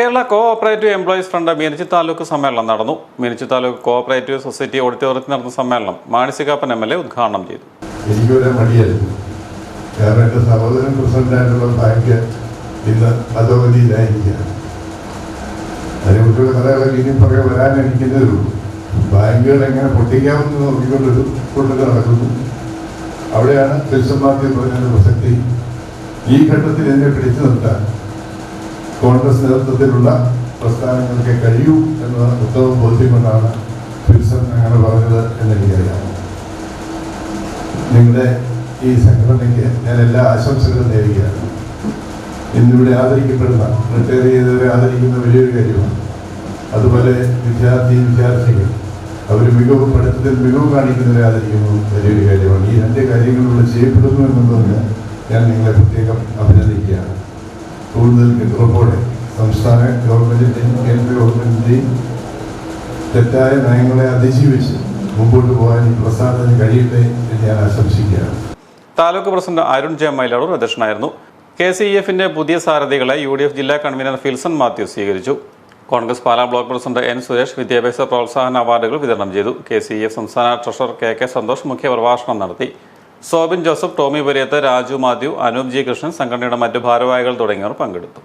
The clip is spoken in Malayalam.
Kerala co operative employees front Meenachil taluk സമ്മേളനം നടന്നു. Meenachil taluk co operative society ഓഡിറ്റോറിയത്തിൽ നടന്ന സമ്മേളനം മാണിസികാപ്പൻ എം എൽ എ ഉദ്ഘാടനം ചെയ്തു. എങ്ങനെ അവിടെയാണ് പ്രസക്തി ഈ ഘട്ടത്തിൽ എന്നെ പിടിച്ചു നിർത്താൻ കോൺഗ്രസ് നേതൃത്വത്തിലുള്ള പ്രസ്ഥാനങ്ങൾക്ക് കഴിയൂ എന്ന ഉത്തമ ബോധ്യം കൊണ്ടാണ് ഫിൽസൺ അങ്ങനെ പറഞ്ഞത് എന്നെനിക്കറിയാം നിങ്ങളുടെ ഈ സംഘടനയ്ക്ക് ഞാൻ എല്ലാ ആശംസകളും നേരുകയാണ്. ഇന്നിവിടെ ആദരിക്കപ്പെടുന്ന റിട്ടയർ ചെയ്തവരെ ആദരിക്കുന്ന വലിയൊരു കാര്യമാണ്. അതുപോലെ വിദ്യാർത്ഥി വിദ്യാർത്ഥികൾ അവർ മികവ് പഠിത്തത്തിൽ മികവ് കാണിക്കുന്നവരെ ആദരിക്കുന്നു വലിയൊരു കാര്യമാണ്. ഈ രണ്ട് കാര്യങ്ങളിലൂടെ ചെയ്യപ്പെടുന്നു എന്നുള്ളതിന് ഞാൻ നിങ്ങളെ പ്രത്യേകം അഭിനന്ദിക്കുകയാണ്. കൂടുതൽ കെട്ടുറപ്പോടെ സംസ്ഥാന ഗവൺമെന്റിന്റെയും കേന്ദ്ര ഗവൺമെന്റിന്റെയും തെറ്റായ നയങ്ങളെ അതിജീവിച്ച് മുമ്പോട്ട് പോകാൻ ഈ പ്രസ്ഥാനത്തിന് കഴിയട്ടെ എന്ന് ഞാൻ ആശംസിക്കുകയാണ്. താലൂക്ക് പ്രസിഡന്റ് അരുൺ ജെ മൈലാടൂർ അധ്യക്ഷനായിരുന്നു. കെ സി എഫിന്റെ പുതിയ സാരഥികളെ യു ഡി എഫ് ജില്ലാ കൺവീനർ ഫിൽസൺ മാത്യു സ്വീകരിച്ചു. Congress Pala block president N Suresh വിദ്യാഭ്യാസ പ്രോത്സാഹന അവാർഡുകൾ വിതരണം ചെയ്തു. കെ സി എഫ് സംസ്ഥാന ട്രഷറർ കെ കെ സന്തോഷ് മുഖ്യ പ്രഭാഷണം നടത്തി. സോബിൻ ജോസഫ് ടോമി വരിയത്ത് രാജു മാത്യു അനൂപ് ജി കൃഷ്ണൻ സംഘടനയുടെ മറ്റ് ഭാരവാഹികൾ തുടങ്ങിയവർ പങ്കെടുത്തു.